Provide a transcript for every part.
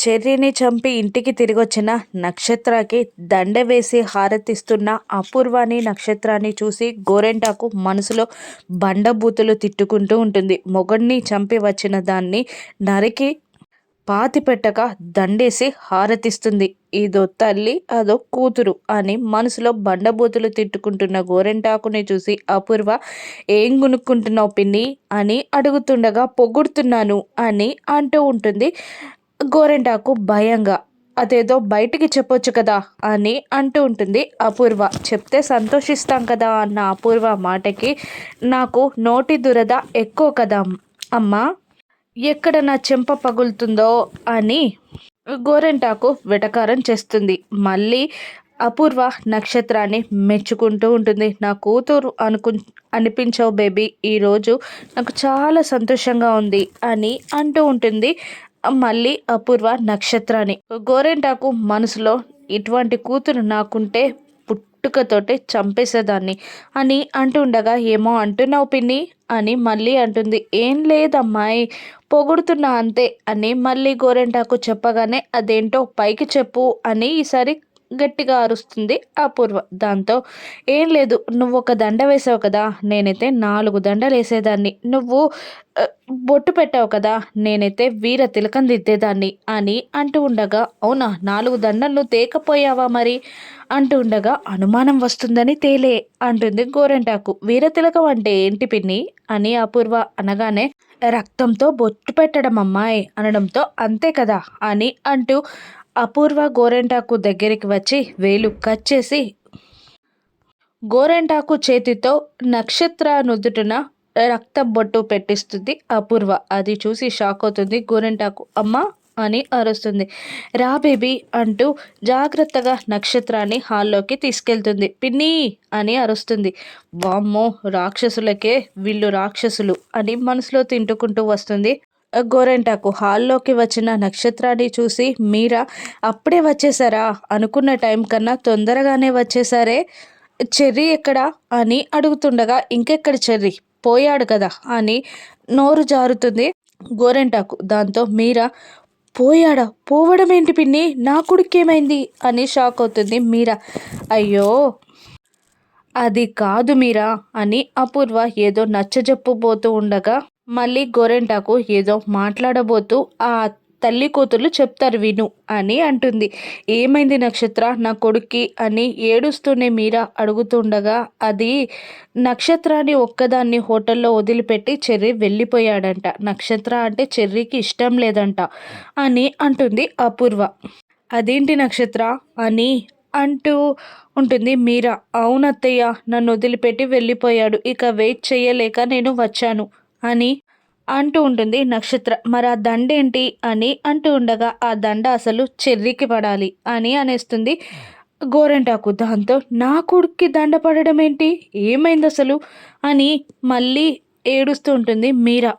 చెర్రీని చంపి ఇంటికి తిరిగొచ్చిన నక్షత్రకి దండ వేసి హారతిస్తున్న అపూర్వాణి నక్షత్రాన్ని చూసి గోరెంటాకు మనసులో బండబూతులు తిట్టుకుంటూ ఉంటుంది. మొగడిని చంపి వచ్చిన దాన్ని నరికి పాతి పెట్టక దండేసి హారతిస్తుంది. ఇదో తల్లి అదో కూతురు అని మనసులో బండబూతులు తిట్టుకుంటున్న గోరెంటాకుని చూసి అపూర్వ ఏం గునుక్కుంటున్నావు పిన్ని? అని అడుగుతుండగా పొగుడుతున్నాను అని అంటూ ఉంటుంది. గోరెంటాకు భయంగా అదేదో బయటికి చెప్పొచ్చు కదా అని అంటూ ఉంటుంది అపూర్వ. చెప్తే సంతోషిస్తాం కదా అన్న అపూర్వ మాటకి నాకు నోటి దురద ఎక్కువ కదా అమ్మా. ఎక్కడ నా చెంప పగులుతుందో అని గోరెంటాకు వెటకారం చేస్తుంది. మళ్ళీ అపూర్వ నక్షత్రాన్ని మెచ్చుకుంటూ ఉంటుంది. నా కూతురు అనుకు అనిపించవు బేబీ. ఈరోజు నాకు చాలా సంతోషంగా ఉంది అని అంటూ ఉంటుంది మళ్ళీ అపూర్వ నక్షత్రాన్ని. గోరెంటాకు మనసులో ఇటువంటి కూతురు నాకుంటే పుట్టుకతోటే చంపేసేదాన్ని. అని అంటుండగా ఏమో అంటున్నావు పిన్ని? అని మళ్ళీ అంటుంది. ఏం లేదమ్మాయి పొగుడుతున్నా అంతే అని మళ్ళీ గోరెంటాకు చెప్పగానే అదేంటో పైకి చెప్పు అని ఈసారి గట్టిగా అరుస్తుంది అపూర్వ దాంతో. ఏం లేదు నువ్వు ఒక దండ వేసావు కదా నేనైతే నాలుగు దండలు వేసేదాన్ని. నువ్వు బొట్టు పెట్టావు కదా నేనైతే వీర తిలకం దిద్దేదాన్ని అని అంటూ ఉండగా అవునా నాలుగు దండలు తేకపోయావా మరి? అంటూ ఉండగా అనుమానం వస్తుందని తేలే అంటుంది గోరెంటాకు. వీర తిలకం అంటే ఏంటి పిన్ని? అని అపూర్వ అనగానే రక్తంతో బొట్టు పెట్టడం అమ్మాయి అనడంతో అంతే కదా అని అంటూ అపూర్వ గోరెంటాకు దగ్గరికి వచ్చి వేలు కట్ చేసి గోరెంటాకు చేతితో నక్షత్ర నుదుటిన రక్త బొట్టు పెట్టిస్తుంది అపూర్వ. అది చూసి షాక్ అవుతుంది. గోరెంటాకు అమ్మ అని అరుస్తుంది. రా బేబీ అంటూ జాగ్రత్తగా నక్షత్రాన్ని హాల్లోకి తీసుకెళ్తుంది. పిన్ని అని అరుస్తుంది. వామ్మో రాక్షసులకే వీళ్ళు రాక్షసులు అని మనసులో తింటుకుంటూ వస్తుంది. గోరెంటాకు హాల్లోకి వచ్చిన నక్షత్రాన్ని చూసి మీరా అప్పుడే వచ్చేసారా? అనుకున్న టైం కన్నా తొందరగానే వచ్చేసారే. చెర్రీ ఎక్కడా? అని అడుగుతుండగా ఇంకెక్కడ చెర్రీ? పోయాడు కదా అని నోరు జారుతుంది గోరెంటాకు. దాంతో మీరా పోయాడా? పోవడం ఏంటి పిన్ని? నా కొడుకేమైంది? అని షాక్ అవుతుంది మీరా. అయ్యో అది కాదు మీరా అని అపూర్వ ఏదో నచ్చజెప్పుపోతూ ఉండగా మళ్ళీ గోరెంటాకు ఏదో మాట్లాడబోతూ ఆ తల్లి కూతుర్లు చెప్తారు విను అని అంటుంది. ఏమైంది నక్షత్ర? నా కొడుక్కి అని ఏడుస్తూనే మీరా అడుగుతుండగా అది నక్షత్రాన్ని ఒక్కదాన్ని హోటల్లో వదిలిపెట్టి చెర్రీ వెళ్ళిపోయాడంట. నక్షత్ర అంటే చెర్రీకి ఇష్టం లేదంట అని అంటుంది అపూర్వ. అదేంటి నక్షత్ర? అని అంటూ ఉంటుంది మీరా. అవునత్తయ్య నన్ను వదిలిపెట్టి వెళ్ళిపోయాడు. ఇక వెయిట్ చేయలేక నేను వచ్చాను. అని అంటూ ఉంటుంది నక్షత్ర. మరి ఆ దండ ఏంటి అని అంటూ ఉండగా ఆ దండ అసలు చెర్రికి పడాలి అని అనేస్తుంది గోరెంటాకు. దాంతో నా కొడుక్కి దండ పడడం ఏంటి ఏమైంది అసలు? అని మళ్ళీ ఏడుస్తూ ఉంటుంది మీరా.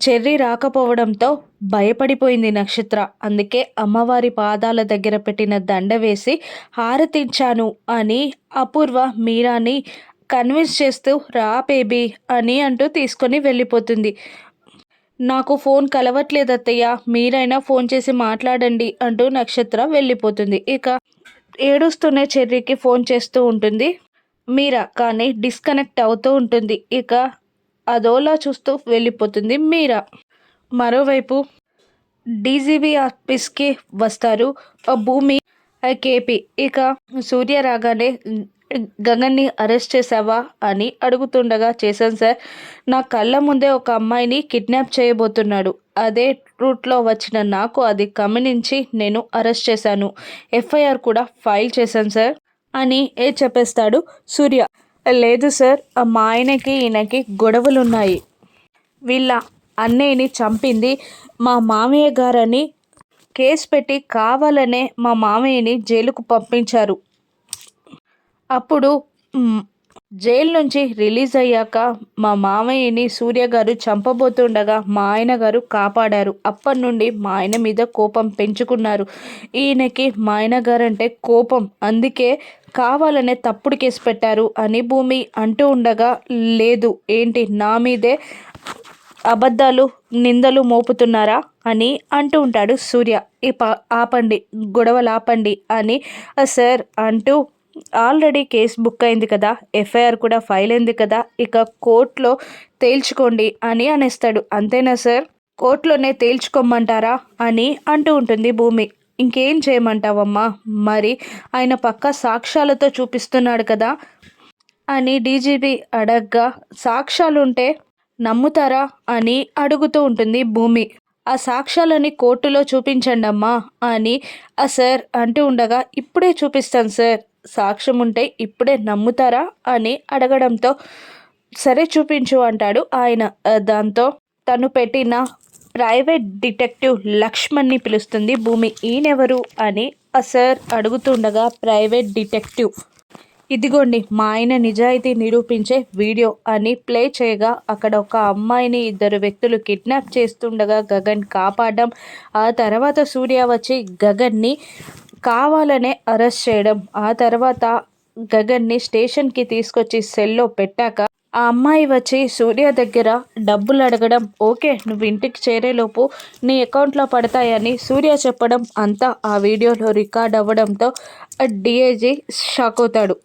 చెర్రి రాకపోవడంతో భయపడిపోయింది నక్షత్ర. అందుకే అమ్మవారి పాదాల దగ్గర పెట్టిన దండ వేసి హారతించాను అని అపూర్వ మీరాని కన్విన్స్ చేస్తూ రా బేబీ అని అంటూ తీసుకొని వెళ్ళిపోతుంది. నాకు ఫోన్ కలవట్లేదు అత్తయ్య మీరైనా ఫోన్ చేసి మాట్లాడండి అంటూ నక్షత్ర వెళ్ళిపోతుంది. ఇక ఏడుస్తూనే చెర్రీకి ఫోన్ చేస్తూ ఉంటుంది. మీరా? కానీ డిస్కనెక్ట్ అవుతూ ఉంటుంది. ఇక అదోలా చూస్తూ వెళ్ళిపోతుంది మీరా. మరోవైపు డీజీబీ ఆఫీస్కి వస్తారు. భూమి కేపీ. ఇక సూర్య రాగానే గగన్ని అరెస్ట్ చేసావా అని అడుగుతుండగా చేశాను సార్. నా కళ్ళ ముందే ఒక అమ్మాయిని కిడ్నాప్ చేయబోతున్నాడు. అదే రూట్లో వచ్చిన నాకు అది గమనించి నేను అరెస్ట్ చేశాను. ఎఫ్ఐఆర్ కూడా ఫైల్ చేశాను సార్ అని ఏ చెప్పేస్తాడు సూర్య. లేదు సార్. మా ఆయనకి ఈయనకి గొడవలు ఉన్నాయి వీళ్ళ అన్నయ్యని చంపింది మా మామయ్య గారని కేసు పెట్టి కావాలనే మా మామయ్యని జైలుకు పంపించారు. అప్పుడు జైలు నుంచి రిలీజ్ అయ్యాక మా మామయ్యని సూర్య గారు చంపబోతుండగా మా ఆయన గారు కాపాడారు. అప్పటి నుండి మా ఆయన మీద కోపం పెంచుకున్నారు. ఈయనకి మా ఆయన గారు అంటే కోపం. అందుకే కావాలనే తప్పుడు కేసు పెట్టారు. అని భూమి అంటూ ఉండగా లేదు ఏంటి నా మీదే అబద్ధాలు నిందలు మోపుతున్నారా? అని అంటూ ఉంటాడు సూర్య. ఈ ఆపండి గొడవలు ఆపండి అని సార్ అంటూ ఆల్రెడీ కేసు బుక్ అయింది కదా ఎఫ్ఐఆర్ కూడా ఫైల్ అయింది కదా ఇక కోర్టులో తేల్చుకోండి అని అనేస్తాడు. అంతేనా సార్? కోర్టులోనే తేల్చుకోమంటారా అని అంటూ ఉంటుంది భూమి. ఇంకేం చేయమంటావమ్మా? మరి ఆయన పక్క సాక్ష్యాలతో చూపిస్తున్నాడు కదా అని డీజీపీ అడగ్గా సాక్ష్యాలుంటే నమ్ముతారా అని అడుగుతూ ఉంటుంది భూమి. ఆ సాక్ష్యాలని కోర్టులో చూపించండమ్మా అని ఆ సార్ అంటూ ఉండగా ఇప్పుడే చూపిస్తాను సార్ సాక్ష్యం ఉంటే ఇప్పుడే నమ్ముతారా అని అడగడంతో సరే చూపించు అంటాడు ఆయన. దాంతో తను పెట్టిన ప్రైవేట్ డిటెక్టివ్ లక్ష్మణ్ని పిలుస్తుంది. భూమి ఈయనెవరు అని ఆ సార్ అడుగుతుండగా ప్రైవేట్ డిటెక్టివ్. ఇదిగోండి మా ఆయన నిజాయితీ నిరూపించే వీడియో అని ప్లే చేయగా అక్కడ ఒక అమ్మాయిని ఇద్దరు వ్యక్తులు కిడ్నాప్ చేస్తుండగా గగన్ కాపాడడం ఆ తర్వాత సూర్య వచ్చి గగన్ని కావాలనే అరెస్ట్ చేయడం. ఆ తర్వాత గగన్ని స్టేషన్కి తీసుకొచ్చి సెల్లో పెట్టాక ఆ అమ్మాయి వచ్చి సూర్య దగ్గర డబ్బులు అడగడం ఓకే నువ్వు ఇంటికి చేరేలోపు నీ అకౌంట్లో పడతాయని సూర్య చెప్పడం అంతా ఆ వీడియోలో రికార్డ్ అవ్వడంతో డిఐజీ షాక్ అవుతాడు.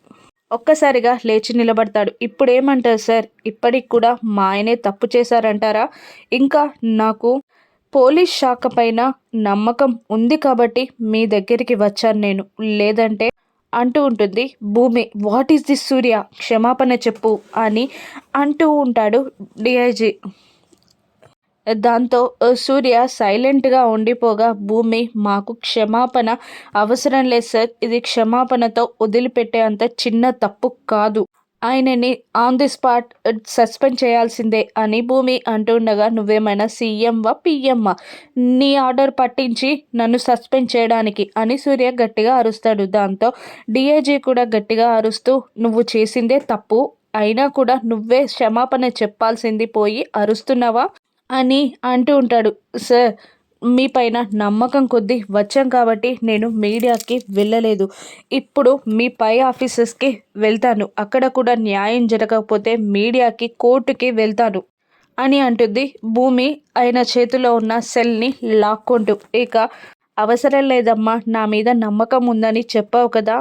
ఒక్కసారిగా లేచి నిలబడతాడు. ఇప్పుడు ఏమంటారు సార్? ఇప్పటికి కూడా మా ఆయనే తప్పు చేశారంటారా? ఇంకా నాకు పోలీస్ శాఖ పైన నమ్మకం ఉంది కాబట్టి మీ దగ్గరికి వచ్చాను నేను. లేదంటే అంటూ ఉంటుంది భూమి వాట్ ఈస్ దిస్ సూర్య? క్షమాపణ చెప్పు అని అంటూ ఉంటాడు డిఐజీ. దాంతో సూర్య సైలెంట్గా ఉండిపోగా భూమి మాకు క్షమాపణ అవసరం లేదు సార్. ఇది క్షమాపణతో వదిలిపెట్టే అంత చిన్న తప్పు కాదు. ఆయనని ఆన్ ది స్పాట్ సస్పెండ్ చేయాల్సిందే అని భూమి అంటుండగా నువ్వేమైనా సీఎంవా పిఎంవా? నీ ఆర్డర్ పట్టించి నన్ను సస్పెండ్ చేయడానికి అని సూర్య గట్టిగా అరుస్తాడు. దాంతో డిఐజీ కూడా గట్టిగా అరుస్తూ నువ్వు చేసిందే తప్పు అయినా కూడా నువ్వే క్షమాపణ చెప్పాల్సింది పోయి అరుస్తున్నావా? అని అంటూ ఉంటాడు. సార్ మీ పైన నమ్మకం కొద్దీ వచ్చాం కాబట్టి నేను మీడియాకి వెళ్ళలేదు. ఇప్పుడు మీ పై ఆఫీసెస్కి వెళ్తాను. అక్కడ కూడా న్యాయం జరగకపోతే మీడియాకి కోర్టుకి వెళ్తాను అని అంటుంది. భూమి ఆయన చేతిలో ఉన్న సెల్ని లాక్కుంటూ. ఇక అవసరం లేదమ్మా నా మీద నమ్మకం ఉందని చెప్పావు కదా.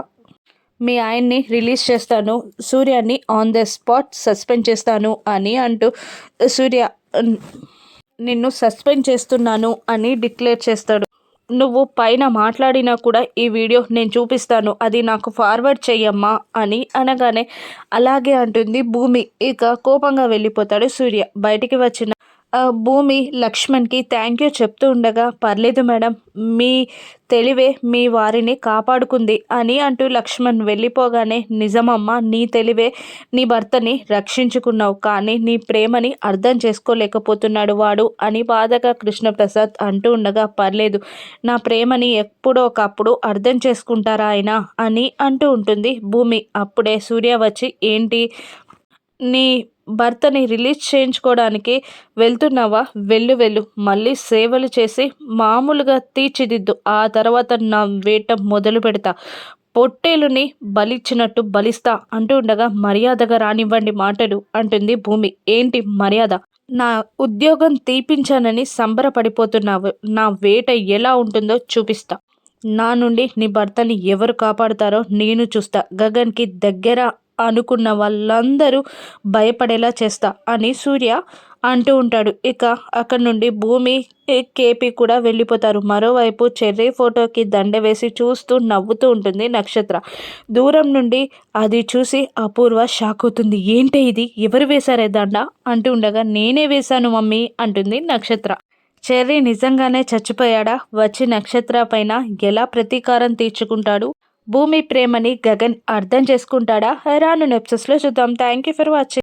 మీ ఆయన్ని రిలీజ్ చేస్తాను. సూర్యాన్ని ఆన్ ద స్పాట్ సస్పెండ్ చేస్తాను అని అంటూ సూర్య నిన్ను సస్పెండ్ చేస్తున్నాను అని డిక్లేర్ చేస్తాడు. నువ్వు పైన మాట్లాడినా కూడా ఈ వీడియో నేను చూపిస్తాను. అది నాకు ఫార్వర్డ్ చెయ్యమ్మా అని అనగానే అలాగే అంటుంది భూమి. ఇక కోపంగా వెళ్ళిపోతాడు సూర్య. బయటికి వచ్చిన భూమి లక్ష్మణ్కి థ్యాంక్ యూ చెప్తూ ఉండగా పర్లేదు మేడం మీ తెలివే మీ వారిని కాపాడుకుంది అని అంటూ లక్ష్మణ్ వెళ్ళిపోగానే నిజమమ్మ నీ తెలివే నీ భర్తని రక్షించుకున్నావు కానీ నీ ప్రేమని అర్థం చేసుకోలేకపోతున్నాడు వాడు అని బాధగా కృష్ణప్రసాద్ అంటూ ఉండగా పర్లేదు నా ప్రేమని ఎప్పుడో ఒకప్పుడు అర్థం చేసుకుంటారా ఆయన అని అంటూ ఉంటుంది భూమి. అప్పుడే సూర్య వచ్చి ఏంటి నీ భర్తని రిలీజ్ చేయించుకోవడానికి వెళ్తున్నావా? వెళ్ళు వెళ్ళు. మళ్ళీ సేవలు చేసి మామూలుగా తీర్చిదిద్దు. ఆ తర్వాత నా వేట మొదలు పెడతా. పొట్టేలుని బలిచ్చినట్టు బలిస్తా అంటూ ఉండగా మర్యాదగా రానివ్వండి మాటలు అంటుంది భూమి. ఏంటి మర్యాద? నా ఉద్యోగం తీపించానని సంబరపడిపోతున్నావు. నా వేట ఎలా ఉంటుందో చూపిస్తా. నా నుండి నీ భర్తని ఎవరు కాపాడుతారో నేను చూస్తా. గగన్కి దగ్గర అనుకున్న వాళ్ళందరూ భయపడేలా చేస్తా అని సూర్య అంటూ ఉంటాడు. ఇక అక్కడ నుండి భూమి కేపీ కూడా వెళ్ళిపోతారు. మరోవైపు చెర్రీ ఫోటోకి దండ వేసి చూస్తూ నవ్వుతూ ఉంటుంది నక్షత్ర. దూరం నుండి అది చూసి అపూర్వ షాక్ అవుతుంది. ఏంటి ఇది? ఎవరు వేశారే దండ? అంటూ ఉండగా నేనే వేశాను మమ్మీ అంటుంది నక్షత్ర. చెర్రీ నిజంగానే చచ్చిపోయాడా? వచ్చి నక్షత్ర పైన ఎలా ప్రతీకారం తీర్చుకుంటాడు? భూమి ప్రేమని గగన్ అర్థం చేసుకుంటాడా? రాను నెప్సెస్లో చూద్దాం. Thank you for watching